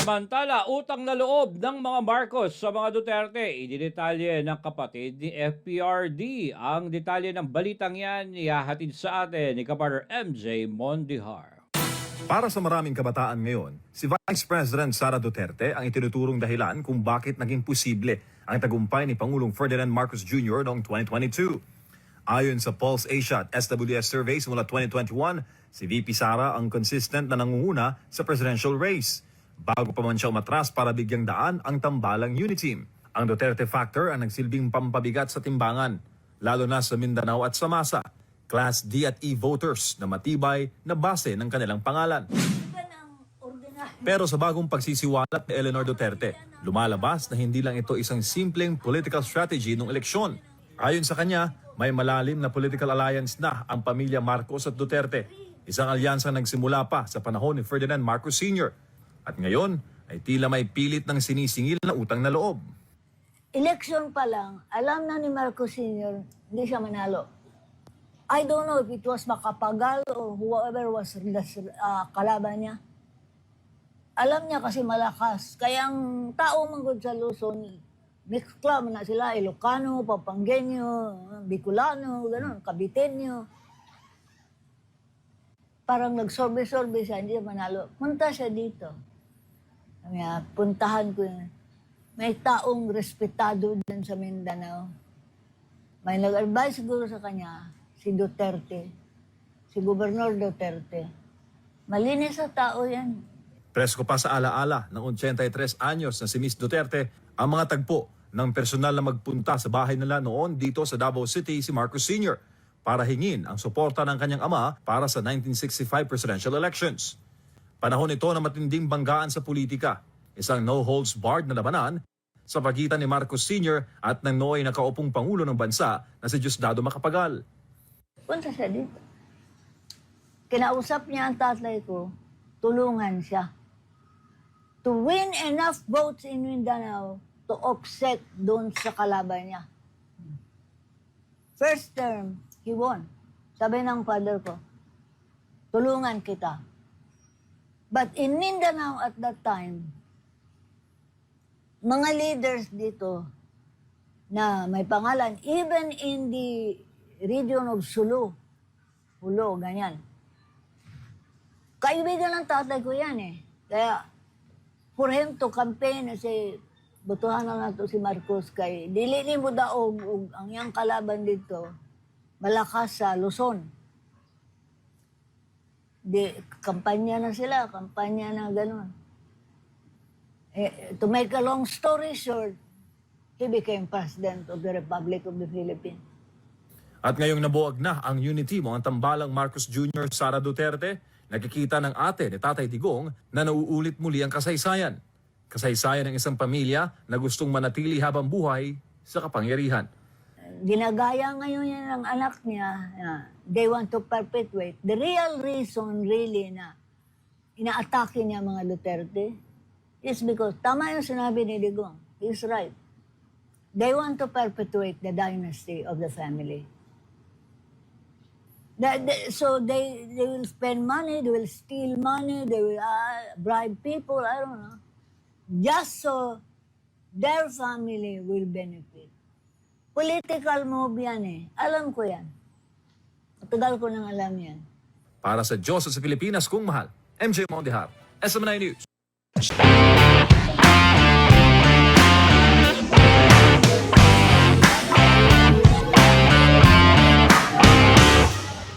Samantala, utang na loob ng mga Marcos sa mga Duterte, ididetalye ng kapatid ni FPRD. Ang detalye ng balitang yan, ihahatid sa atin ni Kapartner MJ Mondihar. Para sa maraming kabataan ngayon, si Vice President Sara Duterte ang itinuturong dahilan kung bakit naging posible ang tagumpay ni Pangulong Ferdinand Marcos Jr. noong 2022. Ayon sa Pulse Asia at SWS surveys mula 2021, si VP Sara ang consistent na nangunguna sa presidential race. Bago pa man siya umatras para bigyang daan ang tambalang Uniteam. Ang Duterte factor ang nagsilbing pampabigat sa timbangan, lalo na sa Mindanao at Samasa. Class D at E voters na matibay na base ng kanilang pangalan. Pero sa bagong pagsisiwalat ni Eleanor Duterte, lumalabas na hindi lang ito isang simpleng political strategy ng eleksyon. Ayon sa kanya, may malalim na political alliance na ang pamilya Marcos at Duterte. Isang alyansang nagsimula pa sa panahon ni Ferdinand Marcos Sr. At ngayon ay tila may pilit ng sinisingil na utang na loob. election pa lang, alam na ni Marcos Sr., hindi siya manalo. I don't know if it was Makapagal or whoever was uh, kalaban niya. Alam niya kasi malakas. Kaya ang tao manggod sa Luzon, mixed club na sila, Ilocano, Papanggenyo, Bicolano, ganun, Caviteño. Parang nagsorbe-sorbe siya, hindi manalo. Punta siya dito. Kaya puntahan ko yun. May taong respetado dyan sa Mindanao. May nag-advise siguro sa kanya, si Duterte, si Gobernador Duterte. Malinis sa tao yan. Presko pa sa alaala ng 83 anyos na si Miss Duterte ang mga tagpo ng personal na magpunta sa bahay nila noon dito sa Davao City si Marcos Sr. para hingin ang suporta ng kanyang ama para sa 1965 presidential elections. Panahon ito na matinding banggaan sa politika, isang no-holds-barred na labanan sa pagitan ni Marcos Sr. at ng nooy na kaupong Pangulo ng bansa na si Diosdado Macapagal. Punta siya dito. Kinausap niya ang tatay ko, tulungan siya. To win enough votes in Mindanao to offset doon sa kalaban niya. First term, he won. Sabi ng father ko, tulungan kita. But in Mindanao at that time, mga leaders dito na may pangalan, even in the region of Sulu, Hulo, ganyan. Kaibigan ng tatay ko yan eh. Kaya, for him to campaign, say, butuhan na nato si Marcos kay, dili ni mo daog, ug ang iyang kalaban dito, malakas sa Luzon. Di, kampanya na sila, kampanya na gano'n. Eh, to make a long story short, he became President of the Republic of the Philippines. At ngayong nabuwag na ang unity mo ang tambalang Marcos Jr. Sara Duterte, nakikita ng ate ni Tatay Digong na nauulit muli ang kasaysayan. Kasaysayan ng isang pamilya na gustong manatili habang buhay sa kapangyarihan. ginagaya ngayon yan ng anak niya they want to perpetuate. The real reason really na inaatake niya mga Duterte is because, tama yung sinabi ni Digong, he's right. They want to perpetuate the dynasty of the family. That, that- so they, they will spend money, they will steal money, they will uh, bribe people, I don't know. Just so their family will benefit. Political move yan eh. Alam ko yan. Matagal ko nang alam yan. Para sa Diyos sa Pilipinas kung mahal, MJ Mondihar, SM9 News.